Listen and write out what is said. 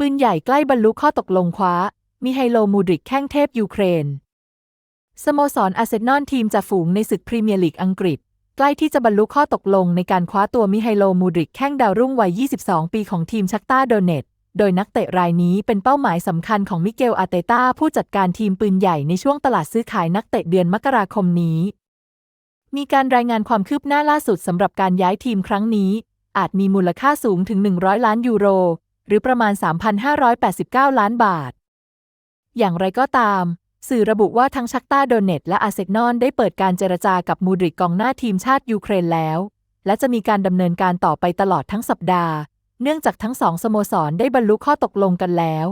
ปืนใหญ่ใกล้บรรลุข้อตกลงคว้า มิไฮโลมูดริกแข้งเทพยูเครน สโมสรอาร์เซนอลทีมจ่าฝูงในศึกพรีเมียร์ลีกอังกฤษ ใกล้ที่จะบรรลุข้อตกลงในการคว้าตัวมิไฮโลมูดริกแข้งดาวรุ่งวัย 22 ปีของทีมชักตาโดเนต โดยนักเตะรายนี้เป็นเป้าหมายสำคัญของมิเกลอาเตต้าผู้จัดการทีมปืนใหญ่ในช่วงตลาดซื้อขายนักเตะเดือนมกราคมนี้ มีการรายงานความคืบหน้าล่าสุดสำหรับการย้ายทีมครั้งนี้อาจมีมูลค่าสูงถึง 100 ล้านยูโร หรือประมาณ 3,589 ล้านบาท อย่างไรก็ตาม สื่อระบุว่าทั้งชักตาโดเนตและอาเซนอนได้เปิดการเจรจากับมูดริกกองหน้าทีมชาติยูเครนแล้ว และจะมีการดำเนินการต่อไปตลอดทั้งสัปดาห์ เนื่องจากทั้งสองสโมสรได้บรรลุข้อตกลงกันแล้ว